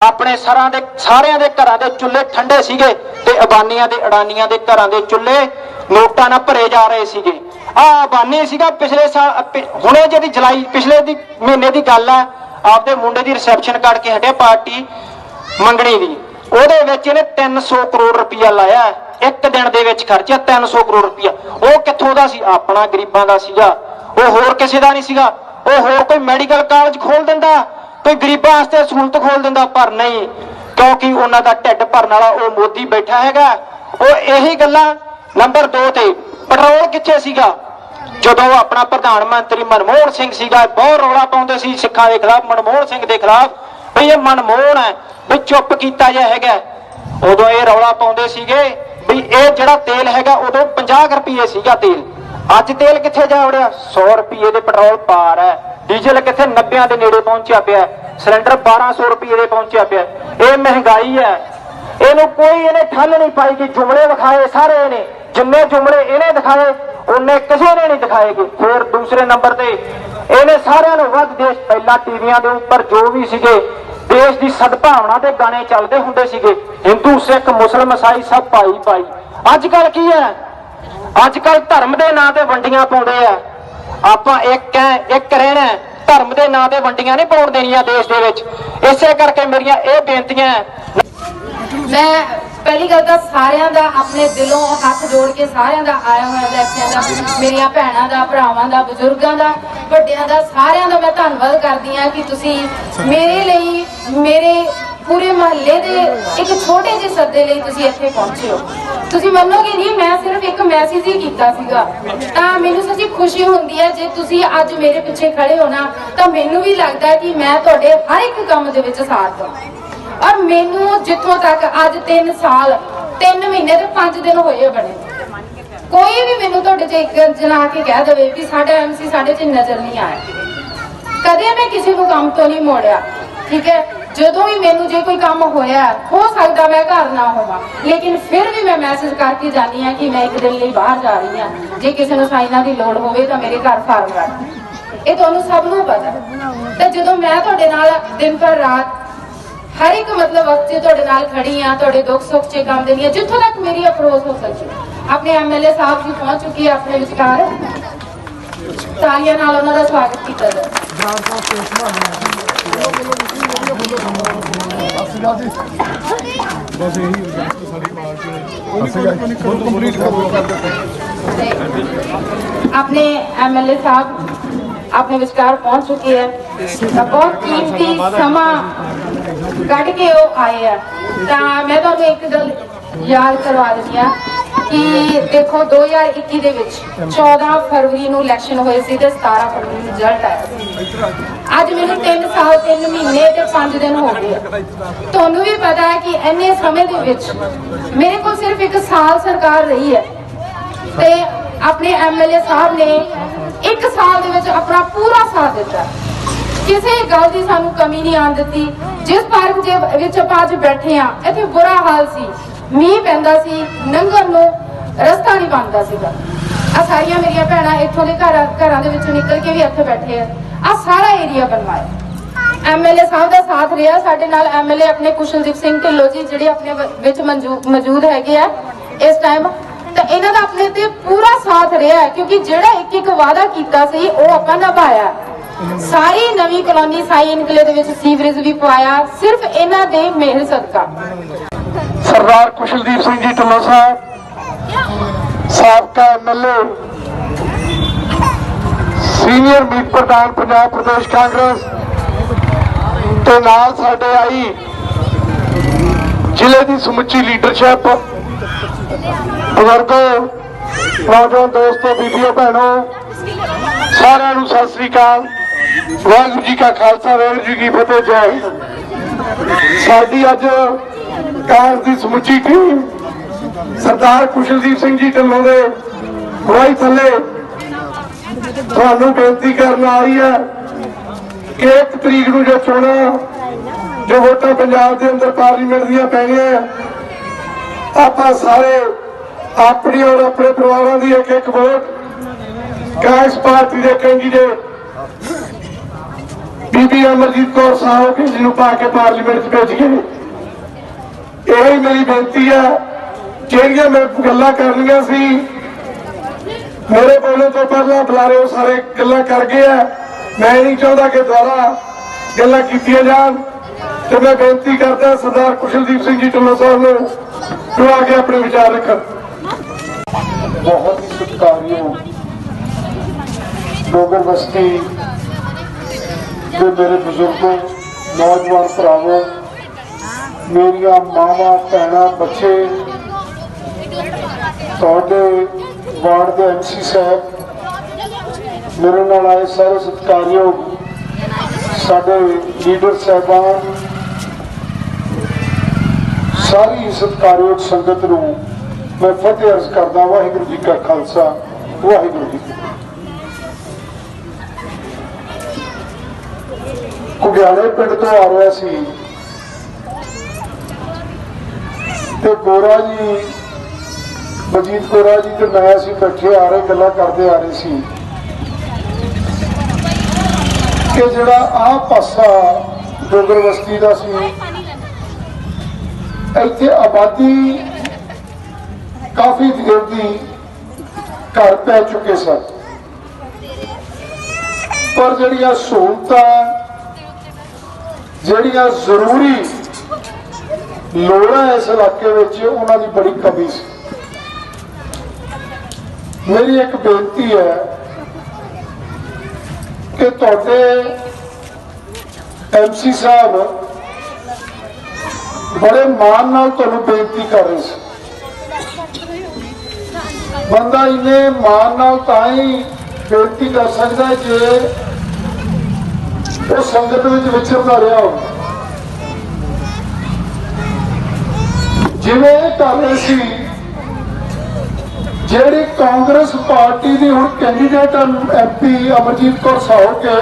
ਆਪਣੇ ਸਰਾਂ ਦੇ ਸਾਰਿਆਂ ਦੇ ਘਰਾਂ ਦੇ ਚੁੱਲ੍ਹੇ ਠੰਡੇ ਸੀਗੇ ਤੇ ਅਬਾਨੀਆਂ ਦੇ, ਅਡਾਨੀਆਂ ਦੇ ਘਰਾਂ ਦੇ ਚੁੱਲ੍ਹੇ ਨੋਟਾਂ ਨਾਲ ਭਰੇ ਜਾ ਰਹੇ ਸੀਗੇ। ਆ ਅਬਾਨੀ ਸੀਗਾ ਪਿਛਲੇ ਸਾਲ ਹੁਣੇ ਜਿਹੜੀ ਜੁਲਾਈ ਪਿਛਲੇ ਦੀ ਮਹੀਨੇ ਦੀ ਗੱਲ ਹੈ ਆਪਦੇ ਮੁੰਡੇ ਦੀ ਰਿਸੈਪਸ਼ਨ ਕੱਢ ਕੇ ਹਟਿਆ ਪਾਰਟੀ ਮੰਗਣੀ ਦੀ। ਉਹਦੇ ਵਿੱਚ ਇਹਨੇ 300 ਕਰੋੜ ਰੁਪਇਆ ਲਾਇਆ। ਇੱਕ ਦਿਨ ਦੇ ਵਿੱਚ ਖਰਚਿਆ 300 ਕਰੋੜ ਰੁਪਇਆ। ਉਹ ਕਿੱਥੋਂ ਦਾ ਸੀ? ਆਪਣਾ ਗਰੀਬਾਂ ਦਾ ਸੀਗਾ। ਉਹ ਹੋਰ ਕਿਸੇ ਦਾ ਨਹੀਂ ਸੀਗਾ। ਉਹ ਹੋਰ ਕੋਈ ਮੈਡੀਕਲ ਕਾਲਜ ਖੋਲ ਦਿੰਦਾ, ਕੋਈ ਗਰੀਬਾਂ ਵਾਸਤੇ ਸਹੂਲਤ ਖੋਲ ਦਿੰਦਾ, ਪਰ ਨਹੀਂ। ਕਿਉਂਕਿ ਉਹਨਾਂ ਦਾ ਢਿੱਡ ਭਰਨ ਵਾਲਾ ਉਹ ਮੋਦੀ ਬੈਠਾ ਹੈਗਾ। ਉਹ ਇਹੀ ਗੱਲਾਂ ਨੰਬਰ 2 ਤੇ, ਪੈਟਰੋਲ ਕਿੱਥੇ ਸੀਗਾ? ਜਦੋਂ ਆਪਣਾ ਪ੍ਰਧਾਨ ਮੰਤਰੀ ਮਨਮੋਹਨ ਸਿੰਘ ਸੀਗਾ, ਬਹੁਤ ਰੌਲਾ ਪਾਉਂਦੇ ਸੀ, ਸਿੱਖਾਂ ਦੇ ਖਿਲਾਫ, ਮਨਮੋਹਨ ਸਿੰਘ ਦੇ ਖਿਲਾਫ, ਵੀ ਇਹ ਮਨਮੋਹਨ ਹੈ, ਵੀ ਚੁੱਪ ਕੀਤਾ ਜਾ ਹੈਗਾ। ਉਦੋਂ ਇਹ ਰੌਲਾ ਪਾਉਂਦੇ ਸੀਗੇ ਵੀ ਇਹ ਜਿਹੜਾ ਤੇਲ ਹੈਗਾ ਉਦੋਂ 50 ਰੁਪਏ ਸੀਗਾ ਤੇਲ। ਅੱਜ ਤੇਲ ਕਿੱਥੇ ਜਾ ਵੜਿਆ? 100 ਰੁਪਏ ਦੇ ਪੈਟਰੋਲ ਪਾਰ ਹੈ। ਡੀਜ਼ਲ ਕਿੱਥੇ 90 ਦੇ ਨੇੜੇ ਪਹੁੰਚਿਆ ਪਿਆ ਸਿਲੰਡਰ 1200 ਰੁਪਏ ਦੇ ਪਹੁੰਚਿਆ ਪਿਆ ਇਹ ਮਹਿੰਗਾਈ ਹੈ। ਇਹਨੂੰ ਕੋਈ ਇਹਨੇ ਠੱਲ ਨਹੀਂ ਪਾਈ ਕਿ ਜੁਮਲੇ ਵਿਖਾਏ ਸਾਰੇ ਇਹਨੇ। ਜਿੰਨੇ ਜੁਮਲੇ ਇਹਨੇ ਦਿਖਾਏ, ਉਹਨੇ ਕਿਸੇ ਨੇ ਨਹੀਂ ਦਿਖਾਏਗੇ ਫਿਰ ਦੂਸਰੇ ਨੰਬਰ ਤੇ। ਇਹਨੇ ਸਾਰਿਆਂ ਨੂੰ ਵੱਧ ਦੇਸ਼ ਪਹਿਲਾਂ ਟੀਵੀਆਂ ਦੇ ਉੱਪਰ ਜੋ ਵੀ ਸੀਗੇ ਦੇਸ਼ ਦੀ ਸਦਭਾਵਨਾ ਦੇ ਗਾਣੇ ਚੱਲਦੇ ਹੁੰਦੇ ਸੀਗੇ। ਹਿੰਦੂ, ਸਿੱਖ, ਮੁਸਲਮ, ਈਸਾਈ ਸਭ ਭਾਈ ਭਾਈ ਅੱਜ ਕੱਲ ਕੀ ਹੈ? ਅੱਜ ਕੱਲ ਧਰਮ ਦੇ ਨਾਂ ਤੇ ਵੰਡੀਆਂ ਪਾਉਂਦੇ ਆ। ਆਪਾਂ ਇੱਕ ਹੈ ਇੱਕ ਰਹਿਣਾ ਧਰਮ ਦੇ ਨਾਂ ਤੇ ਵੰਡੀਆਂ ਨਹੀਂ ਪਾਉਣ ਦੇਣੀਆਂ ਦੇਸ਼ ਦੇ ਵਿੱਚ। ਇਸੇ ਕਰਕੇ ਮੇਰੀਆਂ ਇਹ ਬੇਨਤੀਆਂ ਮੈਂ ਪਹਿਲੀ ਗੱਲ ਤਾਂ ਸਾਰਿਆਂ ਦਾ ਆਪਣੇ ਦਿਲੋਂ ਹੱਥ ਜੋੜ ਕੇ ਸਾਰਿਆਂ ਦਾ ਆਇਆ ਹੋਇਆ ਇਲੈਕਸ਼ਨ ਦਾ, ਮੇਰੀਆਂ ਭੈਣਾਂ ਦਾ, ਭਰਾਵਾਂ ਦਾ, ਬਜ਼ੁਰਗਾਂ ਦਾ, ਵੱਡਿਆਂ ਦਾ, ਸਾਰਿਆਂ ਦਾ ਮੈਂ ਧੰਨਵਾਦ ਕਰਦੀ ਹਾਂ ਕਿ ਤੁਸੀਂ ਮੇਰੇ ਲਈ ਮੇਰੇ ਪੂਰੇ ਮਹੱਲੇ ਦੇ ਇੱਕ ਛੋਟੇ ਜਿਹੇ ਸੱਦੇ ਲਈ ਤੁਸੀਂ ਇੱਥੇ ਪਹੁੰਚੇ ਹੋ। ਤੁਸੀਂ ਮੰਨੋਗੇ ਨਹੀਂ, ਮੈਂ ਸਿਰਫ ਇੱਕ ਮੈਸੇਜ ਹੀ ਕੀਤਾ ਸੀਗਾ। ਤਾਂ ਮੈਨੂੰ ਸੱਚੀ ਖੁਸ਼ੀ ਹੁੰਦੀ ਹੈ, ਜੇ ਤੁਸੀਂ ਅੱਜ ਮੇਰੇ ਪਿੱਛੇ ਖੜੇ ਹੋ ਤਾਂ ਮੈਨੂੰ ਵੀ ਲੱਗਦਾ ਕਿ ਮੈਂ ਤੁਹਾਡੇ ਹਰ ਇੱਕ ਕੰਮ ਦੇ ਵਿੱਚ ਸਾਥ ਦਵਾਂ। ਔਰ ਮੈਨੂੰ ਜਿੱਥੋਂ ਤੱਕ ਅੱਜ 3 ਸਾਲ 3 ਮਹੀਨੇ ਤੇ 5 ਦਿਨ ਹੋਏ ਬਣੇ। ਕੋਈ ਵੀ ਮੈਨੂੰ ਤੁਹਾਡੇ ਚ ਇੱਕ ਜਨਾ ਕੇ ਕਹਿ ਦੇਵੇ ਵੀ ਸਾਡਾ ਐਮਸੀ ਸਾਡੇ ਚ ਨਜ਼ਰ ਨਹੀਂ ਆਇਆ। ਕਦੇ ਮੈਂ ਕਿਸੇ ਨੂੰ ਕੰਮ ਤੋਂ ਨਹੀਂ ਮੋੜਿਆ। ਠੀਕ ਹੈ? ਜਦੋਂ ਵੀ ਮੈਨੂੰ ਜੇ ਕੋਈ ਕੰਮ ਹੋਇਆ, ਹੋ ਸਕਦਾ ਮੈਂ ਘਰ ਨਾ ਹੋਵਾਂ। ਲੇਕਿਨ ਫਿਰ ਵੀ ਮੈਂ ਮੈਸੇਜ ਕਰਕੇ ਜਾਂਦੀ ਹਾਂ ਕਿ ਮੈਂ ਇੱਕ ਦਿਨ ਲਈ ਬਾਹਰ ਜਾ ਰਹੀ ਹਾਂ। ਜੇ ਕਿਸੇ ਨੂੰ ਸਾਈਨਾਂ ਦੀ ਲੋੜ ਹੋਵੇ ਤਾਂ ਮੇਰੇ ਘਰ ਫਾਰਮ ਰੱਖ ਇਹ ਤੁਹਾਨੂੰ ਸਭ ਨੂੰ ਪਤਾ ਤੇ ਜਦੋਂ ਮੈਂ ਤੁਹਾਡੇ ਨਾਲ ਦਿਨ ਪਰ ਰਾਤ ਹਰ ਇੱਕ ਮਤਲਬ ਵਕਤ 'ਚ ਤੁਹਾਡੇ ਨਾਲ ਖੜੀ ਆ ਤੁਹਾਡੇ ਦੁੱਖ ਸੁੱਖ 'ਚ ਕੰਮ ਦੇਣੀ ਆ ਜਿੱਥੋਂ ਤੱਕ ਮੇਰੀ ਅਪਰੋਚ ਹੋ ਸਕੀ ਆਪਣੇ ਐਮਐਲਏ ਸਾਹਿਬ ਜੀ ਪਹੁੰਚ ਚੁੱਕੀ ਆ ਆਪਣੇ ਵਿਚਕਾਰ। ਤਾਲੀਆਂ ਨਾਲ ਉਹਨਾਂ ਦਾ ਸਵਾਗਤ ਕੀਤਾ ਜਾਵੇ ਬਸ ਇਹੀ ਰਿਕਵੈਸਟ ਸਾਡੀ ਪਾਰਟੀ ਨੂੰ ਕੰਪਲੀਟ ਕਰੋ ਆਪਣੇ ਐਮਐਲਏ ਸਾਹਿਬ, ਆਪਣੇ ਵਿਚਕਾਰ ਪਹੁੰਚ ਚੁੱਕੇ ਹੈ ਤਾਂ ਬਹੁਤ ਕੀਮਤੀ ਸਮਾਂ ਕੱਢ ਕੇ ਉਹ ਆਏ ਆ। ਤਾਂ ਮੈਂ ਤੁਹਾਨੂੰ ਇੱਕ ਗੱਲ ਯਾਦ ਕਰਵਾ ਦਿੰਦੀ ਆ। ਕਿ ਦੇਖੋ 2021 ਦੇ ਵਿੱਚ 14 ਫਰਵਰੀ ਨੂੰ ਇਲੈਕਸ਼ਨ ਹੋਏ ਸੀ ਤੇ 17 ਫਰਵਰੀ ਨੂੰ ਰਿਜ਼ਲਟ ਆਇਆ ਸੀ। ਅੱਜ ਮੈਨੂੰ 3 ਸਾਲ 3 ਮਹੀਨੇ ਤੇ 5 ਦਿਨ ਹੋ ਗਏ ਤੁਹਾਨੂੰ ਵੀ ਪਤਾ ਹੈ ਕਿ ਇੰਨੇ ਸਮੇਂ ਦੇ ਵਿੱਚ ਮੇਰੇ ਕੋਲ ਸਿਰਫ ਇੱਕ ਸਾਲ ਸਰਕਾਰ ਰਹੀ ਹੈ ਤੇ ਆਪਣੇ ਐਮਐਲਏ ਸਾਹਿਬ ਨੇ ਇੱਕ ਸਾਲ ਦੇ ਵਿੱਚ ਆਪਣਾ ਪੂਰਾ ਸਾਥ ਦਿੱਤਾ। ਕਿਸੇ ਗੱਲ ਦੀ ਸਾਨੂੰ ਕਮੀ ਨਹੀਂ ਆਉਣ ਦਿੱਤੀ। ਜਿਸ ਪਾਰਕ ਦੇ ਵਿੱਚ ਆਪਾਂ ਅੱਜ ਬੈਠੇ ਆ ਇੱਥੇ ਬੁਰਾ ਹਾਲ ਸੀ। ਮੀਂਹ ਪੈਂਦਾ ਸੀ ਲੰਘਣ ਨੂੰ ਰਸਤਾ ਨਹੀਂ ਬਣਦਾ ਸੀਗਾ। ਆ ਸਾਰੀਆਂ ਮੇਰੀਆਂ ਭੈਣਾਂ ਇੱਥੋਂ ਦੇ ਘਰਾਂ ਘਰਾਂ ਦੇ ਵਿੱਚੋਂ ਨਿਕਲ ਕੇ ਵੀ ਇੱਥੇ ਬੈਠੇ ਆ। ਆ ਸਾਰਾ ਏਰੀਆ ਬਣਵਾਇਆ। ਐਮਐਲਏ ਸਾਹਿਬ ਦਾ ਸਾਥ ਰਿਹਾ। ਸਾਡੇ ਨਾਲ ਐਮਐਲਏ ਆਪਣੇ ਕੁਸ਼ਲਦੀਪ ਸਿੰਘ ਢਿੱਲੋਂ ਜੀ, ਜਿਹੜੇ ਆਪਣੇ ਵਿੱਚ ਮੌਜੂਦ ਹੈਗੇ ਆ ਇਸ ਟਾਈਮ ਤਾਂ ਇਹਨਾਂ ਦਾ ਆਪਣੇ ਤੇ ਪੂਰਾ ਸਾਥ ਰਿਹਾ ਕਿਉਂਕਿ ਜਿਹੜਾ ਇੱਕ ਇੱਕ ਵਾਅਦਾ ਕੀਤਾ ਸੀ, ਉਹ ਆਪਾਂ ਨਿਭਾਇਆ। ਸਾਰੀ ਨਵੀਂ ਕਲੋਨੀ ਸਾਈ ਇਨਕਲੇ ਦੇ ਵਿੱਚ ਸੀਵਰੇਜ ਵੀ ਪਵਾਇਆ। ਸਿਰਫ ਇਹਨਾਂ ਦੇ ਮਿਹਰ ਸਦਕਾ। ਸਰਦਾਰ ਕੁਸ਼ਲਦੀਪ ਸਿੰਘ ਜੀ ਢਿੱਲੋਂ ਸਾਹਿਬ, ਸਾਬਕਾ ਐਮਐਲਏ ਸੀਨੀਅਰ ਮੀਤ ਪ੍ਰਧਾਨ ਪੰਜਾਬ ਪ੍ਰਦੇਸ਼ ਕਾਂਗਰਸ ਤੇ ਨਾਲ ਸਾਡੇ ਆਈ ਜ਼ਿਲ੍ਹੇ ਦੀ ਸਮੁੱਚੀ ਲੀਡਰਸ਼ਿਪ। ਬਜ਼ੁਰਗੋ, ਨੌਜਵਾਨ ਦੋਸਤੋ, ਬੀਬੀਓ, ਭੈਣੋ, ਸਾਰਿਆਂ ਨੂੰ ਸਤਿ ਸ੍ਰੀ ਅਕਾਲ। ਵਾਹਿਗੁਰੂ ਜੀ ਕਾ ਖਾਲਸਾ, ਵਾਹਿਗੁਰੂ ਜੀ ਕੀ ਫਤਿਹ, ਜੈ ਸਾਡੀ ਅੱਜ ਕਾਂਗਰਸ ਦੀ ਸਮੁੱਚੀ ਟੀਮ ਸਰਦਾਰ ਕੁਸ਼ਲਦੀਪ ਸਿੰਘ ਜੀ ਢਿੱਲੋਂ ਦੇ ਅਗਵਾਈ ਥੱਲੇ ਤੁਹਾਨੂੰ ਬੇਨਤੀ ਕਰਨ ਆਈ ਹੈ ਕਿ ਇੱਕ ਤਰੀਕ ਨੂੰ ਜੋ ਚੋਣਾਂ, ਜੋ ਵੋਟਾਂ ਪੰਜਾਬ ਦੇ ਅੰਦਰ ਪਾਰਲੀਮੈਂਟ ਦੀਆਂ ਪੈਣੀਆਂ ਆਪਾਂ ਸਾਰੇ ਆਪਣੀ ਔਰ ਆਪਣੇ ਪਰਿਵਾਰਾਂ ਦੀ ਇੱਕ ਇੱਕ ਵੋਟ ਕਾਂਗਰਸ ਪਾਰਟੀ ਦੇ ਕੈਂਡੀਡੇਟ ਬੀਬੀ ਅਮਰਜੀਤ ਕੌਰ ਸਾਹਿਬ ਕਿ ਜਿਹਨੂੰ ਪਾ ਕੇ ਪਾਰਲੀਮੈਂਟ 'ਚ ਭੇਜ ਇਹ ਮੇਰੀ ਬੇਨਤੀ ਹੈ ਜਿਹੜੀਆਂ ਮੈਂ ਗੱਲਾਂ ਕਰਨੀਆਂ ਸੀ, ਮੇਰੇ ਬੋਲਣ ਤੋਂ ਪਹਿਲਾਂ ਬੁਲਾਰੇ ਉਹ ਸਾਰੇ ਗੱਲਾਂ ਕਰ ਗਏ ਆ। ਮੈਂ ਨਹੀਂ ਚਾਹੁੰਦਾ ਕਿ ਦੁਬਾਰਾ ਗੱਲਾਂ ਕੀਤੀਆਂ ਜਾਣ। ਤੇ ਮੈਂ ਬੇਨਤੀ ਕਰਦਾ ਸਰਦਾਰ ਕੁਸ਼ਲਦੀਪ ਸਿੰਘ ਜੀ ਢਿੱਲੋਂ ਸਾਹਿਬ ਨੂੰ ਜੋ ਆ ਕੇ ਆਪਣੇ ਵਿਚਾਰ ਰੱਖਣ। ਬਹੁਤ ਹੀ ਸਤਿਕਾਰਯੋਗ ਡੋਗਰ ਬਸਤੀ ਦੇ ਮੇਰੇ ਬਜ਼ੁਰਗੋ, ਨੌਜਵਾਨ ਭਰਾਵੋ ਮੇਰੀਆਂ ਮਾਵਾਂ, ਭੈਣਾਂ, ਬੱਚੇ, ਤੁਹਾਡੇ ਵਾਰਡ ਦੇ ਐਮਸੀ ਸਾਹਿਬ, ਮੇਰੇ ਨਾਲ ਆਏ ਸਾਰੇ ਸਤਿਕਾਰਯੋਗ ਸਾਡੇ ਲੀਡਰ ਸਾਹਿਬਾਨ, ਸਾਰੀ ਸਤਿਕਾਰਯੋਗ ਸੰਗਤ ਨੂੰ ਮੈਂ ਫਤਿਹ ਅਰਜ਼ ਕਰਦਾ, ਵਾਹਿਗੁਰੂ ਜੀ ਕਾ ਖਾਲਸਾ, ਵਾਹਿਗੁਰੂ ਜੀ ਕੀ ਪਿੰਡ ਤੋਂ ਆ ਰਿਹਾ ਸੀ। ਤੇ ਗੋਰਾ ਜੀ ਬਜੀਤ ਗੋਰਾ ਜੀ ਤੇ ਮੈਂ ਅਸੀਂ ਬੈਠੇ ਆ ਰਹੇ, ਗੱਲਾਂ ਕਰਦੇ ਆ ਰਹੇ ਸੀ। ਕਿ ਜਿਹੜਾ ਆਹ ਪਾਸਾ ਡੋਗਰ ਵਸਤੀ ਦਾ ਸੀ, ਇੱਥੇ ਆਬਾਦੀ ਕਾਫੀ ਦੇਰ ਦੀ ਘਰ ਪੈ ਚੁੱਕੇ ਸਨ। ਪਰ ਜਿਹੜੀਆਂ ਸਹੂਲਤਾਂ, ਜਿਹੜੀਆਂ ਜ਼ਰੂਰੀ ਲੋੜਾਂ ਇਸ ਇਲਾਕੇ ਵਿੱਚ ਉਹਨਾਂ ਦੀ ਬੜੀ ਕਮੀ ਸੀ। ਮੇਰੀ ਇੱਕ ਬੇਨਤੀ ਹੈ ਕਿ ਤੁਹਾਡੇ ਐਮਸੀ ਸਾਹਿਬ ਬੜੇ ਮਾਣ ਨਾਲ ਤੁਹਾਨੂੰ ਬੇਨਤੀ ਕਰ ਰਹੇ ਸੀ। ਬੰਦਾ ਇਹਨੇ ਮਾਣ ਨਾਲ ਤਾਂ ਹੀ ਬੇਨਤੀ ਕਰ ਸਕਦਾ ਜੇ ਉਹ ਸੰਗਤ ਵਿੱਚ ਵਿਚਰਦਾ ਰਿਹਾ ਹੋਵੇ। ਜਿਵੇਂ ਇਹ ਕਰ ਰਹੇ ਸੀ, ਜਿਹੜੀ ਕਾਂਗਰਸ ਪਾਰਟੀ ਦੀ ਹੁਣ ਕੈਂਡੀਡੇਟ ਐਮਪੀ ਅਮਰਜੀਤ ਕੌਰ ਸਾਹੋ ਕੇ